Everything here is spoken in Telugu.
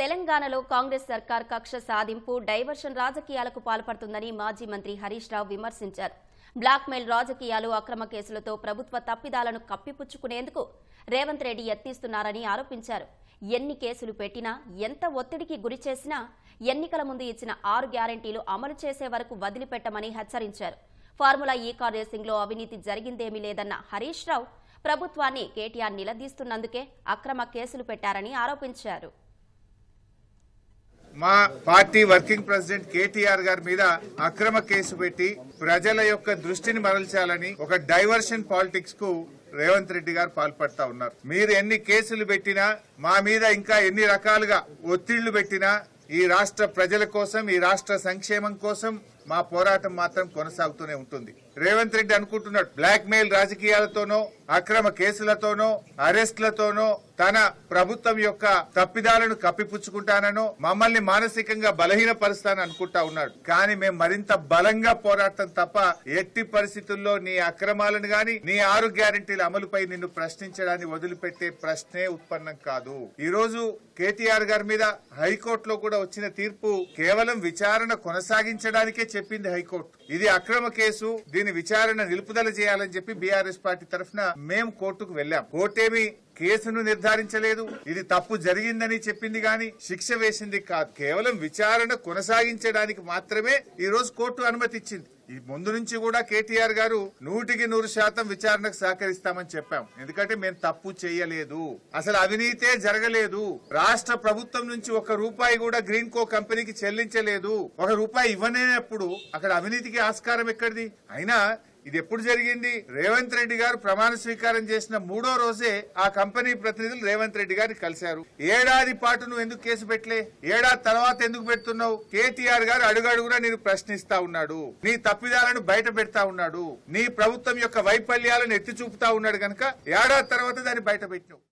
తెలంగాణలో కాంగ్రెస్ సర్కార్ కక్ష సాధింపు డైవర్షన్ రాజకీయాలకు పాల్పడుతుందని మాజీ మంత్రి హరీష్ రావు విమర్శించారు. బ్లాక్మెయిల్ రాజకీయాలు అక్రమ కేసులతో ప్రభుత్వ తప్పిదాలను కప్పిపుచ్చుకునేందుకు రేవంత్ రెడ్డి యత్నిస్తున్నారని ఆరోపించారు. ఎన్ని కేసులు పెట్టినా ఎంత ఒత్తిడికి గురి చేసినా ఎన్నికల ముందు ఇచ్చిన ఆరు గ్యారంటీలు అమలు చేసే వరకు వదిలిపెట్టమని హెచ్చరించారు. ఫార్ములా ఈ కార్ రేసింగ్లో అవినీతి జరిగిందేమీ లేదన్న హరీష్ రావు ప్రభుత్వాన్ని కేటీఆర్ నిలదీస్తున్నందుకే అక్రమ కేసులు పెట్టారని ఆరోపించారు. మా పార్టీ వర్కింగ్ ప్రెసిడెంట్ కేటీఆర్ గారి మీద అక్రమ కేసు పెట్టి ప్రజల యొక్క దృష్టిని మరల్చాలని ఒక డైవర్షన్ పాలిటిక్స్కు రేవంత్ రెడ్డి గారు పాల్పడతా ఉన్నారు. మీరు ఎన్ని కేసులు పెట్టినా మా మీద ఇంకా ఎన్ని రకాలుగా ఒత్తిళ్ళు పెట్టినా ఈ రాష్ట్ర ప్రజల కోసం ఈ రాష్ట్ర సంక్షేమం కోసం మా పోరాటం మాత్రం కొనసాగుతూనే ఉంటుంది. రేవంత్ రెడ్డి అనుకుంటున్నాడు బ్లాక్ మెయిల్ రాజకీయాలతోనో అక్రమ కేసులతోనో అరెస్ట్లతోనో తన ప్రభుత్వం యొక్క తప్పిదాలను కప్పిపుచ్చుకుంటానో మమ్మల్ని మానసికంగా బలహీనపరుస్తాను అనుకుంటా ఉన్నాడు. కానీ మేము మరింత బలంగా పోరాడటం తప్ప ఎట్టి పరిస్థితుల్లో నీ అక్రమాలను గాని నీ ఆరు గ్యారంటీల అమలుపై నిన్ను ప్రశ్నించడాన్ని వదిలిపెట్టే ప్రశ్నే ఉత్పన్నం కాదు. ఈ రోజు కేటీఆర్ గారి మీద హైకోర్టులో కూడా వచ్చిన తీర్పు కేవలం విచారణ కొనసాగించడానికే చెప్పింది హైకోర్టు. ఇది అక్రమ కేసు దీని విచారణ నిలుపుదల చేయాలని చెప్పి బీఆర్ఎస్ పార్టీ తరఫున మేము కోర్టుకు వెళ్ళాం. కోర్టేమి కేసును నిర్ధారించలేదు. ఇది తప్పు జరిగిందని చెప్పింది గాని శిక్ష వేసింది కాదు. కేవలం విచారణ కొనసాగించడానికి మాత్రమే ఈ రోజు కోర్టు అనుమతి ఇచ్చింది ఈ ముందు నుంచి కూడా కేటీఆర్ గారు నూటికి నూరు శాతం విచారణకు సహకరిస్తామని చెప్పాం. ఎందుకంటే మేము తప్పు చేయలేదు. అసలు అవినీతే జరగలేదు. రాష్ట్ర ప్రభుత్వం నుంచి ఒక రూపాయి కూడా గ్రీన్ కో కంపెనీకి చెల్లించలేదు. ఒక రూపాయి ఇవ్వనేనప్పుడు అక్కడ అవినీతికి ఆస్కారం ఎక్కడిది? అయినా ఇది ఎప్పుడు జరిగింది? రేవంత్ రెడ్డి గారు ప్రమాణ స్వీకారం చేసిన మూడో రోజే ఆ కంపెనీ ప్రతినిధులు రేవంత్ రెడ్డి గారిని కలిశారు. ఏడాది పాటు నువ్వు ఎందుకు కేసు పెట్టలే? ఏడాది తర్వాత ఎందుకు పెడుతున్నావు? కేటీఆర్ గారు అడుగడుగునా నేను ప్రశ్నిస్తా ఉన్నాడు. నీ తప్పిదాలను బయట పెడతా ఉన్నాడు. నీ ప్రభుత్వం యొక్క వైఫల్యాలను ఎత్తి చూపుతా ఉన్నాడు కనుక ఏడాది తర్వాత దాన్ని బయట పెట్టినావు.